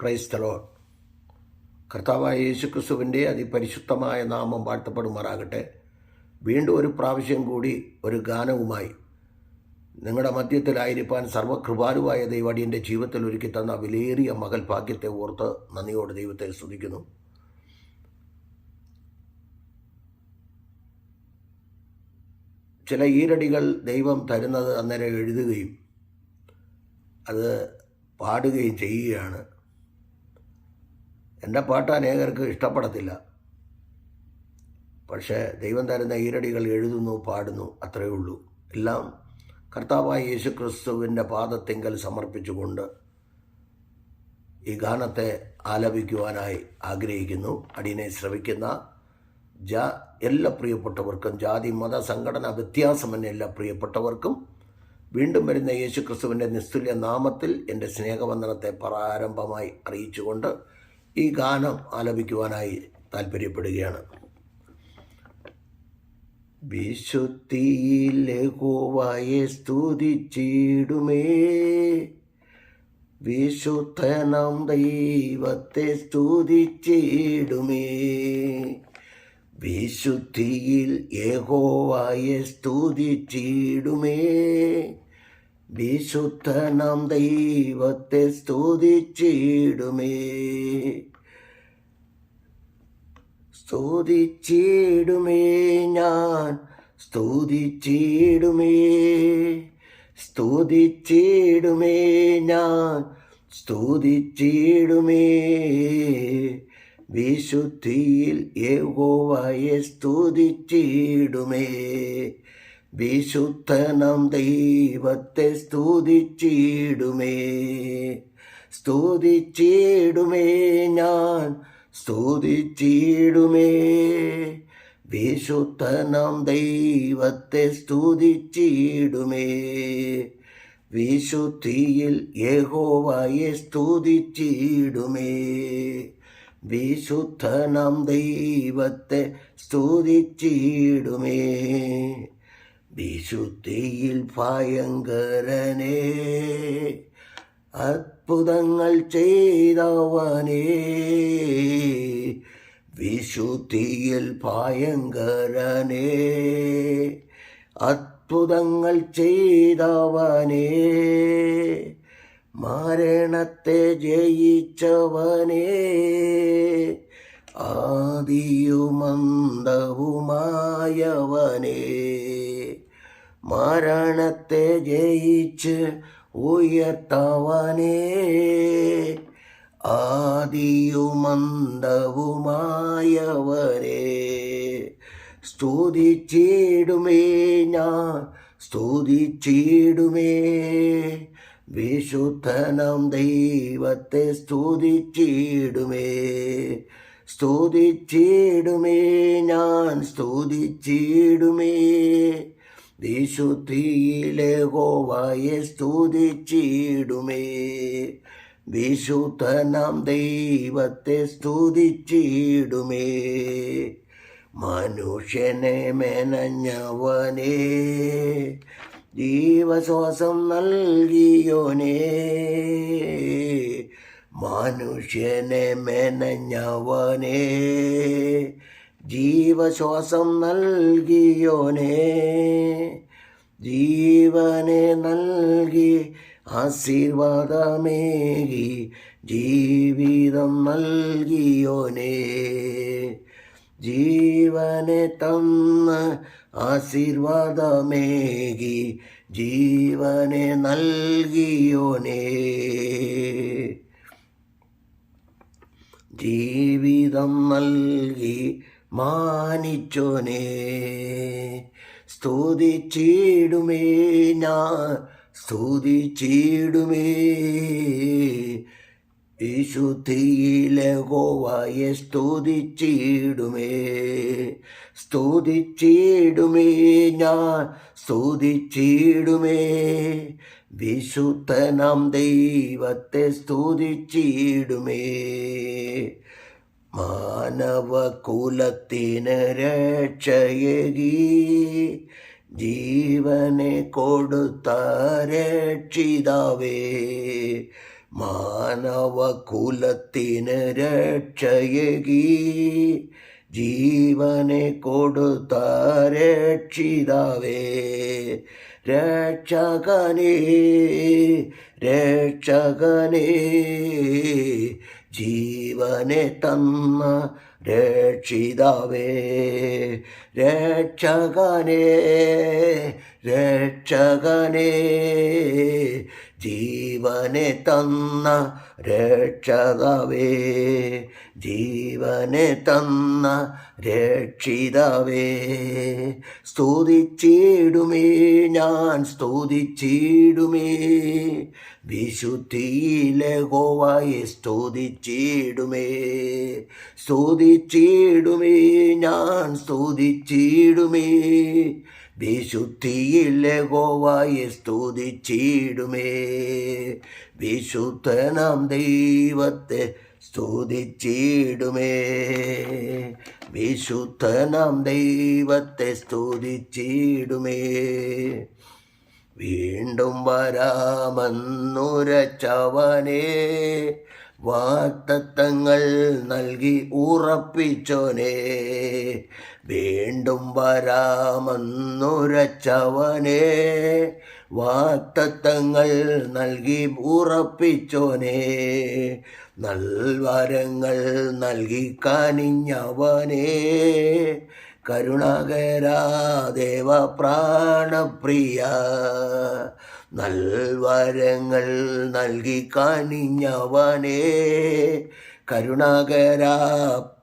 ക്രൈസ്തലോ. കർത്താവായ യേശുക്രിസ്തുവിന്റെ അതിപരിശുദ്ധമായ നാമം വാഴ്ത്തപ്പെടുമാറാകട്ടെ. വീണ്ടും ഒരു പ്രാവശ്യം കൂടി ഒരു ഗാനവുമായി നിങ്ങളുടെ മധ്യത്തിലായിരിക്കാൻ സർവകൃപാലുവായ ദൈവടിയന്റെ ജീവിതത്തിൽ ഒരുക്കി തന്ന വിലയേറിയ മകൾ ഭാഗ്യത്തെ ഓർത്ത് നന്ദിയോട് ദൈവത്തെ സ്തുതിക്കുന്നു. ചില ഈരടികൾ ദൈവം തരുന്നത് അന്നേരം എഴുതുകയും അത് പാടുകയും ചെയ്യുകയാണ്. എന്റെ പാട്ട് അനേകർക്ക് ഇഷ്ടപ്പെടത്തില്ല. പക്ഷേ ദൈവം തരുന്ന ഈരടികൾ എഴുതുന്നു പാടുന്നു അത്രയേ ഉള്ളൂ. എല്ലാം കർത്താവായ യേശു ക്രിസ്തുവിന്റെ പാദത്തിങ്കൽ സമർപ്പിച്ചുകൊണ്ട് ഈ ഗാനത്തെ ആലപിക്കുവാനായി ആഗ്രഹിക്കുന്നു. അടിയനെ ശ്രവിക്കുന്ന ജാ എല്ലാ പ്രിയപ്പെട്ടവർക്കും ജാതി മത സംഘടന വ്യത്യാസമെന്ന എല്ലാ പ്രിയപ്പെട്ടവർക്കും വീണ്ടും വരുന്ന യേശു ക്രിസ്തുവിന്റെ നിസ്തുല്യ നാമത്തിൽ എന്റെ സ്നേഹവന്ദനത്തെ പ്രാരംഭമായി അറിയിച്ചുകൊണ്ട് ഈ ഗാനം ആലപിക്കുവാനായി താല്പര്യപ്പെടുകയാണ്. വിശുദ്ധിയിലെ ഹോവായെ സ്തുതിച്ചിടുമേ. വിശുദ്ധനം ദൈവത്തെ സ്തുതിച്ചിടുമേ. വിശുദ്ധിയിൽ യഹോവായെ സ്തുതിച്ചിടുമേ. വിശുദ്ധനാം ദൈവത്തെ സ്തുതിച്ചിടുമേ. സ്തുതിച്ചിടുമേ ഞാൻ സ്തുതിച്ചിടുമേ. സ്തുതിച്ചിടുമേ ഞാൻ സ്തുതിച്ചിടുമേ. വിശുദ്ധിയിൽ യഹോവയെ സ്തുതിച്ചിടുമേ. വിശുദ്ധനം ദൈവത്തെ സ്തുതിച്ചിടുമേ. സ്തുതിച്ചിടുമേ ഞാൻ സ്തുതിച്ചിടുമേ. വിശുദ്ധനം ദൈവത്തെ സ്തുതിച്ചിടുമേ. വിശുദ്ധിയിൽ യഹോവയെ സ്തുതിച്ചിടുമേ. വിശുദ്ധനം ദൈവത്തെ സ്തുതിച്ചിടുമേ. വിശുദ്ധിയിൽ ഭയങ്കരനേ അത്ഭുതങ്ങൾ ചെയ്തവനേ. വിശുദ്ധിയിൽ ഭയങ്കരനേ അത്ഭുതങ്ങൾ ചെയ്തവനേ. മരണത്തെ ജയിച്ചവനേ. ആദിയുമന്ദവുമായവനേ മരണത്തെ ജയിച്ച് ഉയർത്തവനേ. ആദിയുമന്ദവുമായവരെ സ്തുതിച്ചിടുമേ ഞാൻ സ്തുതിച്ചിടുമേ. വിശുദ്ധനം ദൈവത്തെ സ്തുതിച്ചിടുമേ സ്തുതിച്ചിടുമേ ഞാൻ സ്തുതിച്ചിടുമേ. വിശുദ്ധിയിലെ ഗോവയെ സ്തുതിച്ചിടുമേ. വിശുദ്ധനാം ദൈവത്തെ സ്തുതിച്ചിടുമേ. മനുഷ്യനെ മെനഞ്ഞവനേ ജീവശ്വാസം നൽകിയോനേ. മനുഷ്യനെ മെനഞ്ഞവനേ ജീവശ്വാസം നൽകിയോനേ ജീവനെ നൽകി ആശീർവാദമേകി ജീവിതം നൽകിയോനേ. ജീവനെ തന്ന് ആശീർവാദമേകി ജീവനെ നൽകിയോനേ. ജീവിതം നൽകി മാനിച്ചോനേ സ്തുതിച്ചിടുമേ ഞാൻ സ്തുതിച്ചിടുമേ. വിശുദ്ധിയിലെ ഗോവായെ സ്തുതിച്ചിടുമേ സ്തുതിച്ചിടുമേ ഞാൻ സ്തുതിച്ചിടുമേ. വിശുദ്ധനാം ദൈവത്തെ സ്തുതിച്ചിടുമേ. മാനവകുലത്തിന് രക്ഷയകി ജീവനെ കൊടുത്ത രക്ഷിതാവേ. മാനവകുലത്തിന് രക്ഷയകി ജീവനെ കൊടുത്ത രക്ഷിതാവേ. രക്ഷകനേ രക്ഷകനേ ജീവനെ തന്ന രക്ഷിതാവേ രക്ഷകനേ രക്ഷകനേ. ജീവനെ തന്ന രക്ഷതവേ ജീവനെ തന്ന രക്ഷിതവേ. സ്തുതിച്ചിടുമേ ഞാൻ സ്തുതിച്ചിടുമേ. വിശുദ്ധിയിലെ ഗോവായി സ്തുതിച്ചിടുമേ. സ്തുതിച്ചിടുമേ ഞാൻ സ്തുതിച്ചിടുമേ. വിശുദ്ധിയിലെ ഗോവായി സ്തുതിച്ചിടുമേ. വിശുദ്ധനാം ദൈവത്തെ സ്തുതിച്ചിടുമേ. വിശുദ്ധനാം ദൈവത്തെ സ്തുതിച്ചിടുമേ. വീണ്ടും വരാമെന്നുരച്ചവനെ. വാക്തത്വങ്ങൾ നൽകി ഉറപ്പിച്ചോനെ. വീണ്ടും വരാമെന്നുരച്ചവനെ. വാക്തത്വങ്ങൾ നൽകി ഉറപ്പിച്ചോനെ. നൽവരങ്ങൾ നൽകി കനിഞ്ഞവനെ. കരുണാകരാ ദേവ പ്രാണപ്രിയ നൽവരങ്ങൾ നൽകി കനിഞ്ഞവനെ. കരുണാകരാ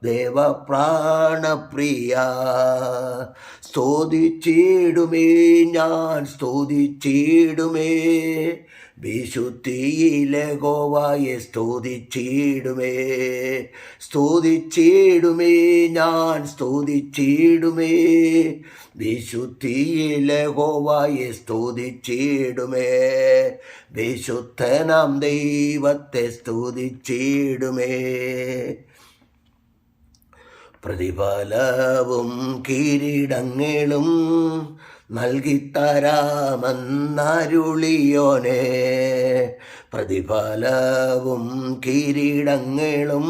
ദേവ പ്രാണപ്രിയ സ്തുതിച്ചിടുമേ ഞാൻ സ്തുതിച്ചിടുമേ. വിശുദ്ധിയിലെ ഗോവായെ സ്തുതിച്ചിടുമേ സ്തുതിച്ചിടുമേ ഞാൻ സ്തുതിച്ചിടുമേ. വിശുദ്ധിയിലെ ഗോവായെ സ്തുതിച്ചിടുമേ വിശുദ്ധനാം ദൈവത്തെ സ്തുതിച്ചിടുമേ. പ്രതിഫലവും കിരീടങ്ങളും നൽകിത്തരാമെന്നരുളിയോനെ. പ്രതിഫലവും കിരീടങ്ങളും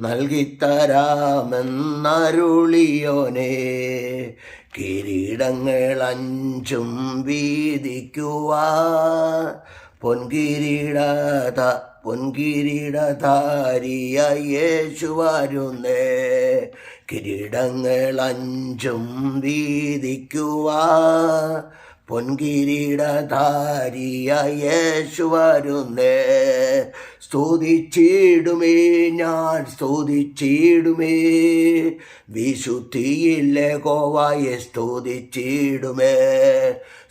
നൽകിത്തരാമെന്നരുളിയോനെ. കിരീടങ്ങൾ അഞ്ചും വീതിക്കുവാ പൊൻകിരീടത പൊൻകിരീടധാരിയ കിരീടങ്ങൾ അഞ്ചും വീതിക്കുവാ. പൊൻകിരീടധാരിയ യേശു വരുന്നേ സ്തുതിച്ചിടുമേ ഞാൻ സ്തുതിച്ചിടുമേ. വിശുദ്ധിയില്ലേ കോവായെ സ്തുതിച്ചിടുമേ.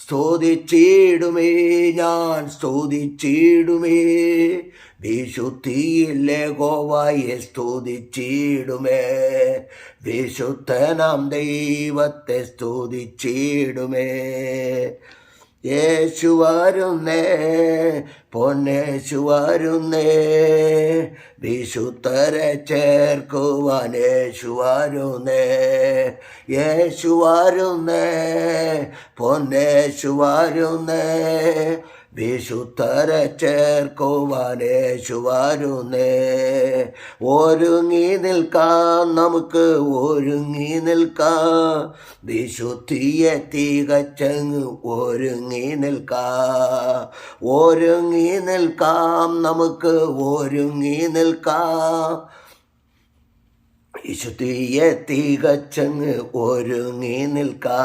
സ്തുതിച്ചിടുമേ ഞാൻ സ്തുതിച്ചിടുമേ. വിശുദ്ധിയിലെ ഗോവായെ സ്തുതിച്ചിടുമേ. വിശുദ്ധനാം ദൈവത്തെ സ്തുതിച്ചിടുമേ. യേശു വരുന്നേ പൊന്നേശു വരുന്നേ. വിശുദ്ധരെ ചേർക്കുവാൻ യേശു വരുന്നേ. യേശു പൊന്നേശു വരുന്നേ. വിശുദ്ധരെ ചേർക്കുവാൻ യേശു വരുന്നേ ഒരുങ്ങി നിൽക്കാം നമുക്ക് ഒരുങ്ങി നിൽക്കാം. വിശുദ്ധിയെ തികച്ചങ്ങ് ഒരുങ്ങി നിൽക്കാം. ഒരുങ്ങി നിൽക്കാം നമുക്ക് ഒരുങ്ങി നിൽക്കാം. വിശുദ്ധിയെ ഒരുങ്ങി നിൽക്കാ.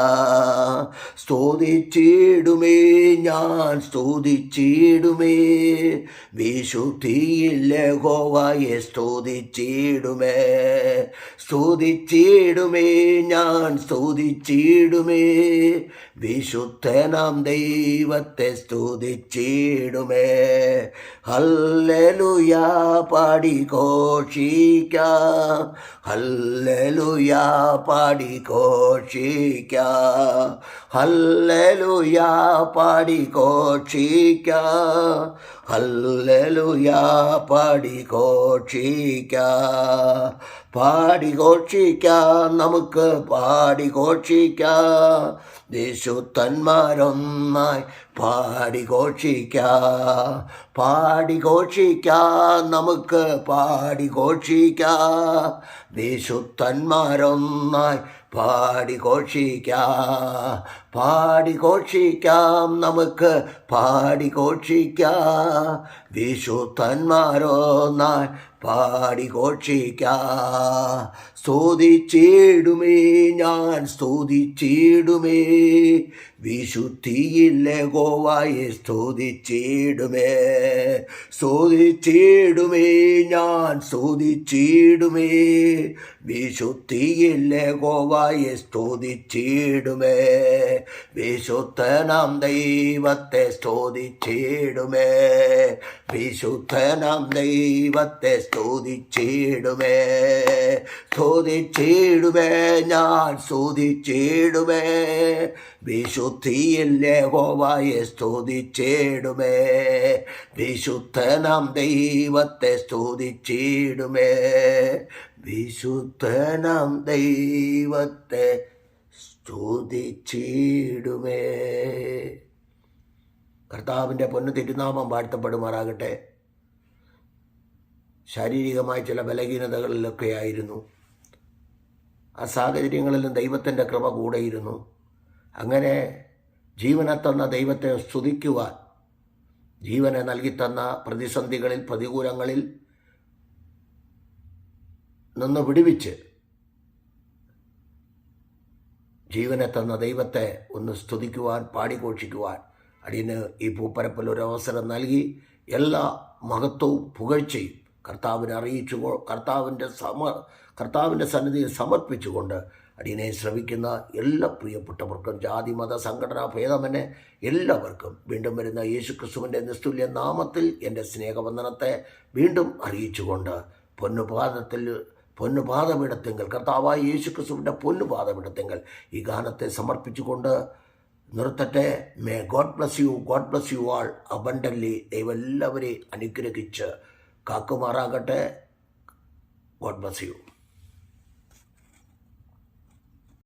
സ്തുതിച്ചിടുമേ ഞാൻ സ്തുതിച്ചിടുമേ. വിശുദ്ധിയില്ലേ ഗോവായെ സ്തുതിച്ചിടുമേ. സ്തുതിച്ചിടുമേ ഞാൻ സ്തുതിച്ചിടുമേ. വിശുദ്ധനാം ദൈവത്തെ സ്തുതിച്ചിടുമേ. ഹല്ലേലൂയാ പാടി ഘോഷിക്കാം. ഹല്ലേലൂയാ പാടി ഘോഷിക്കാം. ഹല്ലേലൂയാ പാടി ഘോഷിക്കാം. ഹല്ലേലൂയാ പാടി ഘോഷിക്കാം. നമുക്ക് നമുക്ക് പാടിഘോഷിക്കാം വിശുദ്ധന്മാരൊന്നായി പാടിഘോഷിക്കാം പാടിഘോഷിക്കാം നമുക്ക് പാടിഘോഷിക്കാം. വിശുദ്ധന്മാരൊന്നായി പാടിഘോഷിക്കാം പാടിഘോഷിക്കാം നമുക്ക് പാടിഘോഷിക്കാം. വിശുദ്ധന്മാരൊന്നായി പാടിഘോഷിക്കാം. സ്തുതിച്ചിടുമേ ഞാൻ സ്തുതിച്ചിടുമേ. വിശുദ്ധിയിലെ ഗോവായി സ്തുതിച്ചിടുമേ സ്തുതിച്ചിടുമേ ഞാൻ സ്തുതിച്ചിടുമേ. വിശുദ്ധിയില്ലേ ഗോവായി സ്തുതിച്ചിടുമേ വിശുദ്ധനാം ദൈവത്തെ സ്തുതിച്ചിടുമേ. വിശുദ്ധനാം ദൈവത്തെ സ്തുതിച്ചിടുമേ സ്തുതിച്ചിടുമേ ഞാൻ സ്തുതിച്ചിടുമേ. വിശുദ്ധിയിൽ യഹോവയെ സ്തുതിച്ചിടുമേ. വിശുദ്ധനാം ദൈവത്തെ സ്തുതിച്ചിടുമേ. വിശുദ്ധനാം ദൈവത്തെ സ്തുതിച്ചിടുമേ. കർത്താവിന്റെ പൊന്നു തിരുനാമം വാഴ്ത്തപ്പെടുമാറാകട്ടെ. ശാരീരികമായ ചില ബലഹീനതകളിലൊക്കെ ആയിരുന്നു ആ സാഹചര്യങ്ങളിലും ദൈവത്തിന്റെ കൃപ കൂടെയിരുന്നു. അങ്ങനെ ജീവനെ തന്ന ദൈവത്തെ സ്തുതിക്കുവാൻ ജീവനെ നൽകിത്തന്ന പ്രതിസന്ധികളിൽ പ്രതികൂലങ്ങളിൽ നിന്ന് വിടുവിച്ച് ജീവനെ തന്ന ദൈവത്തെ ഒന്ന് സ്തുതിക്കുവാൻ പാടിഘോഷിക്കുവാൻ അടിയന് ഈ പൂപ്പരപ്പിൽ ഒരു അവസരം നൽകി എല്ലാ മഹത്വവും പുകഴ്ചയും കർത്താവിനെ അറിയിച്ചു കർത്താവിന്റെ സമ കർത്താവിന്റെ സന്നിധിയിൽ സമർപ്പിച്ചുകൊണ്ട് അടിയനെ ശ്രമിക്കുന്ന എല്ലാ പ്രിയപ്പെട്ടവർക്കും ജാതി മത സംഘടനാ ഭേദമെന്നെ എല്ലാവർക്കും വീണ്ടും വരുന്ന യേശു ക്രിസ്തുവിന്റെ നിസ്തുല്യ നാമത്തിൽ എന്റെ സ്നേഹവന്ദനത്തെ വീണ്ടും അറിയിച്ചുകൊണ്ട് പൊന്നുപാദത്തിൽ പൊന്നുപാദമിടത്തെങ്കിൽ കർത്താവായ യേശു ക്രിസ്തുവിന്റെ പൊന്നുപാദമിടത്തെങ്കിൽ ഈ ഗാനത്തെ സമർപ്പിച്ചുകൊണ്ട് നിർത്തട്ടെ. May god bless you god bless you all abundantly ദൈവം എല്ലാവരെയും അനുഗ്രഹിച്ച് കാക്കുമാറാകട്ടെ. God bless U